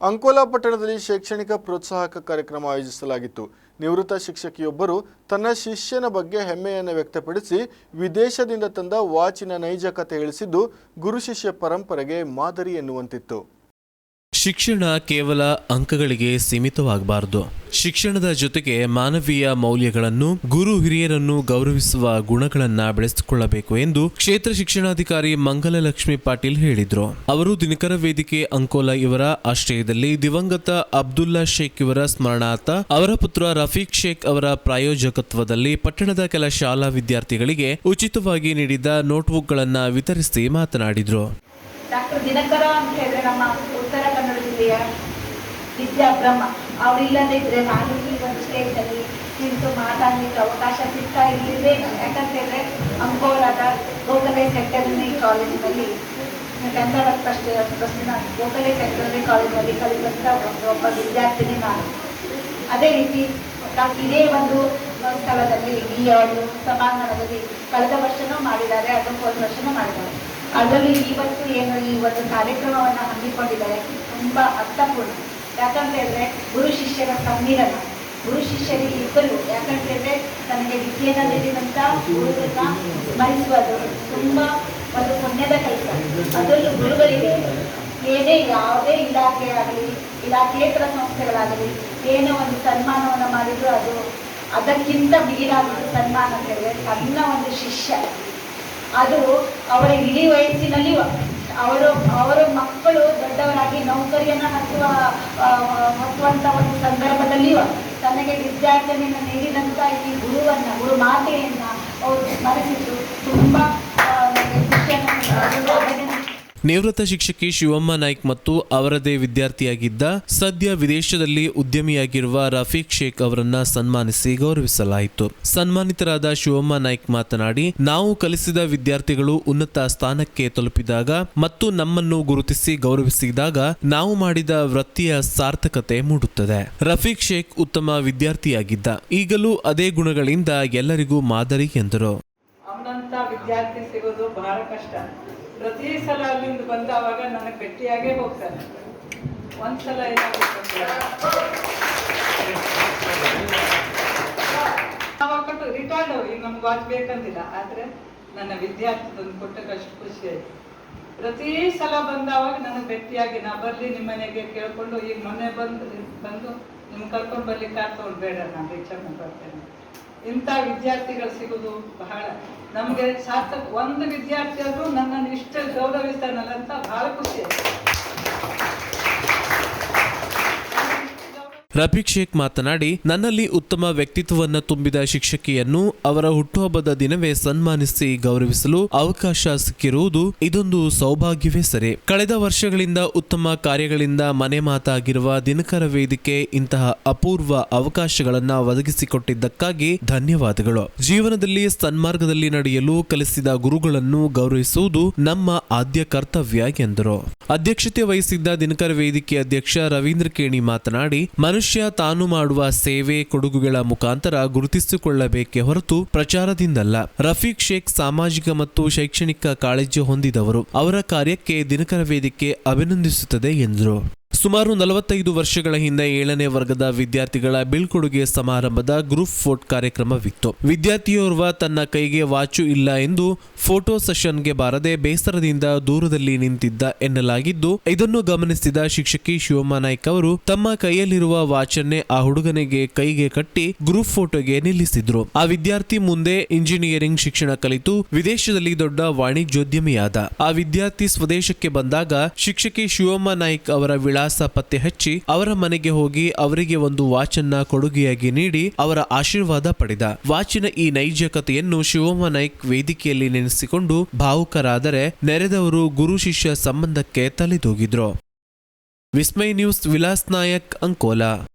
ಅಂಕೋಲಾ ಪಟ್ಟಣದಲ್ಲಿ ಶೈಕ್ಷಣಿಕ ಪ್ರೋತ್ಸಾಹಕ ಕಾರ್ಯಕ್ರಮ ಆಯೋಜಿಸಲಾಗಿತ್ತು. ನಿವೃತ್ತ ಶಿಕ್ಷಕಿಯೊಬ್ಬರು ತನ್ನ ಶಿಷ್ಯನ ಬಗ್ಗೆ ಹೆಮ್ಮೆಯನ್ನು ವ್ಯಕ್ತಪಡಿಸಿ ವಿದೇಶದಿಂದ ತಂದ ವಾಚಿನ ನೈಜ ಕಥೆ ಇಳಿಸಿದ್ದು ಗುರು ಶಿಷ್ಯ ಪರಂಪರೆಗೆ ಮಾದರಿ ಎನ್ನುವಂತಿತ್ತು. ಶಿಕ್ಷಣ ಕೇವಲ ಅಂಕಗಳಿಗೆ ಸೀಮಿತವಾಗಬಾರದು. ಶಿಕ್ಷಣದ ಜೊತೆಗೆ ಮಾನವೀಯ ಮೌಲ್ಯಗಳನ್ನು, ಗುರು ಹಿರಿಯರನ್ನು ಗೌರವಿಸುವ ಗುಣಗಳನ್ನ ಬೆಳೆಸಿಕೊಳ್ಳಬೇಕು ಎಂದು ಕ್ಷೇತ್ರ ಶಿಕ್ಷಣಾಧಿಕಾರಿ ಮಂಗಲಲಕ್ಷ್ಮಿ ಪಾಟೀಲ್ ಹೇಳಿದರು. ಅವರು ದಿನಕರ ವೇದಿಕೆ ಅಂಕೋಲಾ ಇವರ ಆಶ್ರಯದಲ್ಲಿ ದಿವಂಗತ ಅಬ್ದುಲ್ಲಾ ಶೇಖ್ ಇವರ ಸ್ಮರಣಾರ್ಥ, ಅವರ ಪುತ್ರ ರಫೀಕ್ ಶೇಖ್ ಅವರ ಪ್ರಾಯೋಜಕತ್ವದಲ್ಲಿ ಪಟ್ಟಣದ ಕೆಲ ಶಾಲಾ ವಿದ್ಯಾರ್ಥಿಗಳಿಗೆ ಉಚಿತವಾಗಿ ನೀಡಿದ ನೋಟ್ಬುಕ್ಗಳನ್ನು ವಿತರಿಸಿ ಮಾತನಾಡಿದ್ರು. ಡಾಕ್ಟರ್ ದಿನಕರ ಅಂತ ಹೇಳಿದ್ರೆ ನಮ್ಮ ಉತ್ತರ ಕನ್ನಡ ಜಿಲ್ಲೆಯ ವಿದ್ಯಾ ಅವ್ರು ಅವರಿಲ್ಲದೆ ಇದ್ರೆ ನಾನು ಈ ಒಂದು ಸ್ಟೇಜಲ್ಲಿ ನಿಂತು ಮಾತಾಡಲಿಕ್ಕೆ ಅವಕಾಶ ಸಿಗ್ತಾ ಇರಲಿಲ್ವೇನು ಯಾಕಂತ ಹೇಳಿದ್ರೆ ಅಂಕೋಲಾದ ಗೋಖಲೆ ಸೆಕ್ಟರ್ನರಿ ಕಾಲೇಜಿನಲ್ಲಿ ಕನ್ನಡ ಪ್ರಶ್ನೆ ಗೋಖಲೆ ಸೆಕ್ಟರ್ನರಿ ಕಾಲೇಜಿನಲ್ಲಿ ಕಲಿತಂತ ಒಂದು ಒಬ್ಬ ವಿದ್ಯಾರ್ಥಿನಿ ನಾನು. ಅದೇ ರೀತಿ ನಾವು ಇದೇ ಒಂದು ಸ್ಥಳದಲ್ಲಿ, ಈ ಒಂದು ಸಭಾಂಗಣದಲ್ಲಿ ಕಳೆದ ವರ್ಷನೂ ಮಾಡಿದ್ದಾರೆ ಅದು ಒಂದು ವರ್ಷನೂ ಮಾಡಿದ್ದಾರೆ. ಅದರಲ್ಲಿ ಇವತ್ತು ಏನು, ಈ ಒಂದು ಕಾರ್ಯಕ್ರಮವನ್ನು ಹಮ್ಮಿಕೊಂಡಿದ್ದಾರೆ. ತುಂಬಾ ಅರ್ಥಪೂರ್ಣ. ಯಾಕಂತ ಹೇಳಿದ್ರೆ ಗುರು ಶಿಷ್ಯರ ಸಮ್ಮಿಲನ, ಗುರು ಶಿಷ್ಯರಿಗೆ ಇಬ್ಬರು. ಯಾಕಂತ ಹೇಳಿದ್ರೆ ತನಗೆ ವಿಜ್ಞಾನ ನೀಡಿದಂತ ಗುರುಗಳನ್ನ ಸ್ಮರಿಸುವುದು ತುಂಬಾ ಒಂದು ಪುಣ್ಯದ ಕೆಲಸ. ಅದರಲ್ಲೂ ಗುರುಗಳಿಗೆ ಏನೇ ಯಾವುದೇ ಇಲಾಖೆ ಆಗಲಿ ಇಲಾಖೇತರ ಸಂಸ್ಥೆಗಳಾಗಲಿ ಏನೋ ಒಂದು ಸನ್ಮಾನವನ್ನು ಮಾಡಿದ್ರು ಅದು ಅದಕ್ಕಿಂತ ಮಿಗಿಲಾದ ಸನ್ಮಾನ ಅಂತ ಹೇಳಿದ್ರೆ ತನ್ನ ಒಂದು ಶಿಷ್ಯ. ಅದು ಅವರ ಇಡೀ ವಯಸ್ಸಿನಲ್ಲಿ ಅವರು, ಅವರ ಮಕ್ಕಳು ದೊಡ್ಡವರಾಗಿ ನೌಕರಿಯನ್ನ ಹತ್ತುವ ಹತ್ತುವಂಥ ಒಂದು ಸಂದರ್ಭದಲ್ಲಿಯೂ ತನಗೆ ವಿದ್ಯಾರ್ಥಿನಿಯನ್ನು ನೀಡಿದಂತ ಈ ಗುರುವನ್ನ, ಗುರು ಮಾತೆಯನ್ನು ಅವರು ಸ್ಮರಿಸಿದ್ದು ತುಂಬಾ ಆ, ನನಗೆ ಖುಷಿಯನ್ನು ಅಭಿನಂದಿಸಿ ನಿವೃತ್ತ ಶಿಕ್ಷಕಿ ಶಿವಮ್ಮ ನಾಯ್ಕ್ ಮತ್ತು ಅವರದೇ ವಿದ್ಯಾರ್ಥಿಯಾಗಿದ್ದ ಸದ್ಯ ವಿದೇಶದಲ್ಲಿ ಉದ್ಯಮಿಯಾಗಿರುವ ರಫೀಕ್ ಶೇಖ್ ಅವರನ್ನ ಸನ್ಮಾನಿಸಿ ಗೌರವಿಸಲಾಯಿತು. ಸನ್ಮಾನಿತರಾದ ಶಿವಮ್ಮ ನಾಯ್ಕ್ ಮಾತನಾಡಿ, ನಾವು ಕಲಿಸಿದ ವಿದ್ಯಾರ್ಥಿಗಳು ಉನ್ನತ ಸ್ಥಾನಕ್ಕೆ ತಲುಪಿದಾಗ ಮತ್ತು ನಮ್ಮನ್ನು ಗುರುತಿಸಿ ಗೌರವಿಸಿದಾಗ ನಾವು ಮಾಡಿದ ವೃತ್ತಿಯ ಸಾರ್ಥಕತೆ ಮೂಡುತ್ತದೆ. ರಫೀಕ್ ಶೇಖ್ ಉತ್ತಮ ವಿದ್ಯಾರ್ಥಿಯಾಗಿದ್ದ. ಈಗಲೂ ಅದೇ ಗುಣಗಳಿಂದ ಎಲ್ಲರಿಗೂ ಮಾದರಿ ಎಂದರು. ಪ್ರತಿ ಸಲ ಅಲ್ಲಿಂದ ಬಂದವಾಗ ನನಗೆ ಭೇಟಿಯಾಗೇ ಹೋಗ್ತಾನೆ ಒಂದ್ಸಲ ಏನಾಗುತ್ತೆ ಕೊಟ್ಟು ರಿಟೈರ್ಡ್ ಈಗ ನಮ್ಗೆ ವಾಚ್ ಬೇಕಂತಿಲ್ಲ ಆದ್ರೆ ನನ್ನ ವಿದ್ಯಾರ್ಥಿ ತಂದು ಕೊಟ್ಟಾಗ ಅಷ್ಟು ಖುಷಿ ಆಯ್ತು. ಪ್ರತಿ ಸಲ ಬಂದಾಗ ನನಗೆ ಭೇಟಿಯಾಗಿ ನಾ ಬರ್ಲಿ ನಿಮ್ಮ ಮನೆಗೆ ಕೇಳ್ಕೊಂಡು, ಈಗ ಮೊನ್ನೆ ಬಂದು ಬಂದು ನಿಮ್ಗೆ ಕರ್ಕೊಂಡು ಬರ್ಲಿಕ್ಕೆ ತಗೊಂಡು ಬೇಡ, ನಾನು ರಿಕ್ಷಾ ಬರ್ತೇನೆ ಇಂಥ ವಿದ್ಯಾರ್ಥಿಗಳು ಸಿಗೋದು ಬಹಳ. ನಮಗೆ ಸಾರ್ಥಕ, ಒಂದು ವಿದ್ಯಾರ್ಥಿ ಆದರೂ ನನ್ನನ್ನು ಇಷ್ಟ ಗೌರವಿಸ್ತಾನಲ್ಲ ಅಂತ ಬಹಳ ಖುಷಿ ಆಯ್ತು. ರಫೀಕ್ ಶೇಖ್ ಮಾತನಾಡಿ, ನನ್ನಲ್ಲಿ ಉತ್ತಮ ವ್ಯಕ್ತಿತ್ವವನ್ನು ತುಂಬಿದ ಶಿಕ್ಷಕಿಯನ್ನು ಅವರ ಹುಟ್ಟುಹಬ್ಬದ ದಿನವೇ ಸನ್ಮಾನಿಸಿ ಗೌರವಿಸಲು ಅವಕಾಶ ಸಿಕ್ಕಿರುವುದು ಇದೊಂದು ಸೌಭಾಗ್ಯವೇ ಸರಿ. ಕಳೆದ ವರ್ಷಗಳಿಂದ ಉತ್ತಮ ಕಾರ್ಯಗಳಿಂದ ಮನೆ ಮಾತಾಗಿರುವ ದಿನಕರ ವೇದಿಕೆ ಇಂತಹ ಅಪೂರ್ವ ಅವಕಾಶಗಳನ್ನು ಒದಗಿಸಿಕೊಟ್ಟಿದ್ದಕ್ಕಾಗಿ ಧನ್ಯವಾದಗಳು. ಜೀವನದಲ್ಲಿ ಸನ್ಮಾರ್ಗದಲ್ಲಿ ನಡೆಯಲು ಕಲಿಸಿದ ಗುರುಗಳನ್ನು ಗೌರವಿಸುವುದು ನಮ್ಮ ಆದ್ಯ ಕರ್ತವ್ಯ ಎಂದರು. ಅಧ್ಯಕ್ಷತೆ ವಹಿಸಿದ್ದ ದಿನಕರ ವೇದಿಕೆ ಅಧ್ಯಕ್ಷ ರವೀಂದ್ರ ಕೇಣಿ ಮಾತನಾಡಿ, ಮನುಷ್ಯ ತಾನು ಮಾಡುವ ಸೇವೆ ಕೊಡುಗುಗಳ ಮುಖಾಂತರ ಗುರುತಿಸಿಕೊಳ್ಳಬೇಕೆ ಹೊರತು ಪ್ರಚಾರದಿಂದಲ್ಲ. ರಫೀಕ್ ಶೇಖ್ ಸಾಮಾಜಿಕ ಮತ್ತು ಶೈಕ್ಷಣಿಕ ಕಾಳಜಿ ಹೊಂದಿದವರು. ಅವರ ಕಾರ್ಯಕ್ಕೆ ದಿನಕರ ವೇದಿಕೆ ಅಭಿನಂದಿಸುತ್ತದೆ ಎಂದರು. ಸುಮಾರು ನಲವತ್ತೈದು ವರ್ಷಗಳ ಹಿಂದೆ ಏಳನೇ ವರ್ಗದ ವಿದ್ಯಾರ್ಥಿಗಳ ಬೀಳ್ಕೊಡುಗೆ ಸಮಾರಂಭದ ಗ್ರೂಪ್ ಫೋಟ್ ಕಾರ್ಯಕ್ರಮವಿತ್ತು. ವಿದ್ಯಾರ್ಥಿಯೋರ್ವ ತನ್ನ ಕೈಗೆ ವಾಚು ಇಲ್ಲ ಎಂದು ಫೋಟೋ ಸೆಷನ್ಗೆ ಬಾರದೆ ಬೇಸರದಿಂದ ದೂರದಲ್ಲಿ ನಿಂತಿದ್ದ ಎನ್ನಲಾಗಿದ್ದು, ಇದನ್ನು ಗಮನಿಸಿದ ಶಿಕ್ಷಕಿ ಶಿವಮ್ಮ ನಾಯ್ಕ ಅವರು ತಮ್ಮ ಕೈಯಲ್ಲಿರುವ ವಾಚನ್ನೇ ಆ ಹುಡುಗನಿಗೆ ಕೈಗೆ ಕಟ್ಟಿ ಗ್ರೂಪ್ ಫೋಟೋಗೆ ನಿಲ್ಲಿಸಿದ್ರು. ಆ ವಿದ್ಯಾರ್ಥಿ ಮುಂದೆ ಇಂಜಿನಿಯರಿಂಗ್ ಶಿಕ್ಷಣ ಕಲಿತು ವಿದೇಶದಲ್ಲಿ ದೊಡ್ಡ ವಾಣಿಜ್ಯೋದ್ಯಮಿಯಾದ. ಆ ವಿದ್ಯಾರ್ಥಿ ಸ್ವದೇಶಕ್ಕೆ ಬಂದಾಗ ಶಿಕ್ಷಕಿ ಶಿವಮ್ಮ ನಾಯ್ಕ್ ಅವರ ವಿಳಾಸ ಪತ್ತೆ ಹಚ್ಚಿ ಅವರ ಮನೆಗೆ ಹೋಗಿ ಅವರಿಗೆ ಒಂದು ವಾಚನ್ನ ಕೊಡುಗೆಯಾಗಿ ನೀಡಿ ಅವರ ಆಶೀರ್ವಾದ ಪಡೆದ. ವಾಚಿನ ಈ ನೈಜ ಕಥೆಯನ್ನು ಶಿವಮ್ಮ ನಾಯ್ಕ್ ವೇದಿಕೆಯಲ್ಲಿ ನೆನೆಸಿಕೊಂಡು ಭಾವುಕರಾದರೆ ನೆರೆದವರು ಗುರು ಶಿಷ್ಯ ಸಂಬಂಧಕ್ಕೆ ತಲೆದೂಗಿದ್ರು. ವಿಸ್ಮಯ್ ನ್ಯೂಸ್, ವಿಲಾಸ್ ನಾಯಕ್, ಅಂಕೋಲಾ.